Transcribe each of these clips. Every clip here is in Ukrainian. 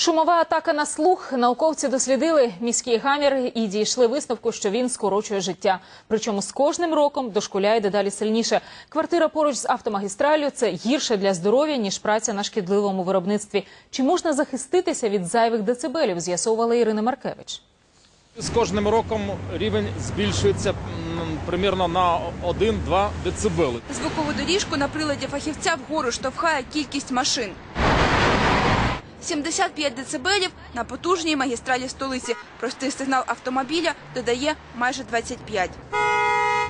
Шумова атака на слух. Науковці дослідили міський гамір і дійшли висновку, що він скорочує життя. Причому з кожним роком дошкуляє дедалі сильніше. Квартира поруч з автомагістраллю – це гірше для здоров'я, ніж праця на шкідливому виробництві. Чи можна захиститися від зайвих децибелів, з'ясовувала Ірина Маркевич. З кожним роком рівень збільшується примірно на 1-2 децибели. Звукову доріжку на приладі фахівця вгору штовхає кількість машин. 75 децибелів на потужній магістралі столиці. Простий сигнал автомобіля додає майже 25.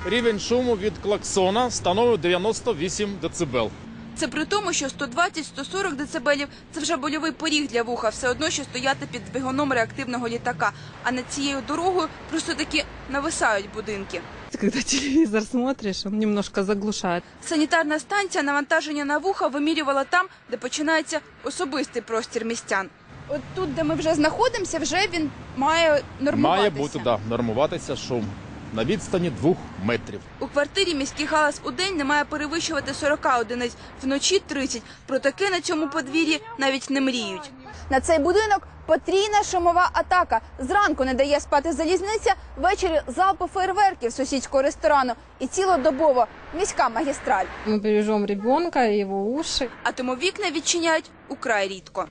Рівень шуму від клаксона становить 98 децибел. Це при тому, що 120-140 децибелів – це вже больовий поріг для вуха, все одно, що стояти під двигуном реактивного літака. А над цією дорогою просто таки нависають будинки. Когда телевизор смотришь, он немножко заглушает. Санітарна станція навантаження на вуха вимірювала там, де починається особистий простір містян. От тут, де ми вже знаходимося, вже він має нормуватися. Має бути да, нормуватися шум на відстані 2 метрів. У квартирі міський галас у день не має перевищувати 40 одиниць, вночі 30. Про таке на цьому подвір'ї навіть не мріють. На цей будинок потрійна шумова атака. Зранку не дає спати залізниця, ввечері залпи фейерверків сусідського ресторану і цілодобово міська магістраль. Мы бережем ребенка и его уши. А тому вікна відчиняють украй рідко.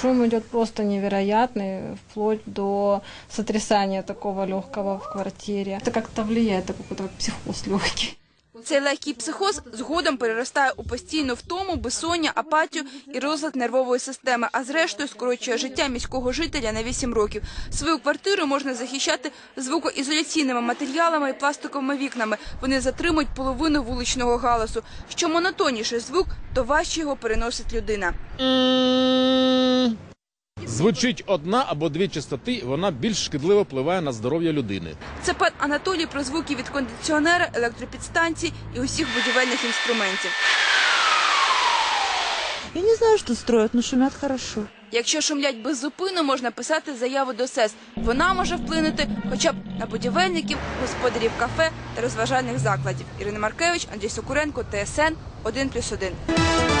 Шум идет просто невероятный, вплоть до сотрясания такого легкого в квартире. Это как-то влияет, это какой-то психоз легкий. Цей легкий психоз згодом переростає у постійну втому, безсоння, апатію і розлад нервової системи, а зрештою скорочує життя міського жителя на 8 років. Свою квартиру можна захищати звукоізоляційними матеріалами і пластиковими вікнами. Вони затримують половину вуличного галасу. Що монотонніший звук, то важче його переносить людина. Звучить одна або дві частоти, вона більш шкідливо впливає на здоров'я людини. Це пан Анатолій про звуки від кондиціонера, електропідстанцій і усіх будівельних інструментів. Я не знаю, что строят, но шумят хорошо. Якщо шумлять без зупину, можна писати заяву до СЕС. Вона може вплинути хоча б на будівельників, господарів кафе та розважальних закладів. Ірина Маркевич, Андрій Сокуренко, ТСН 1+,1.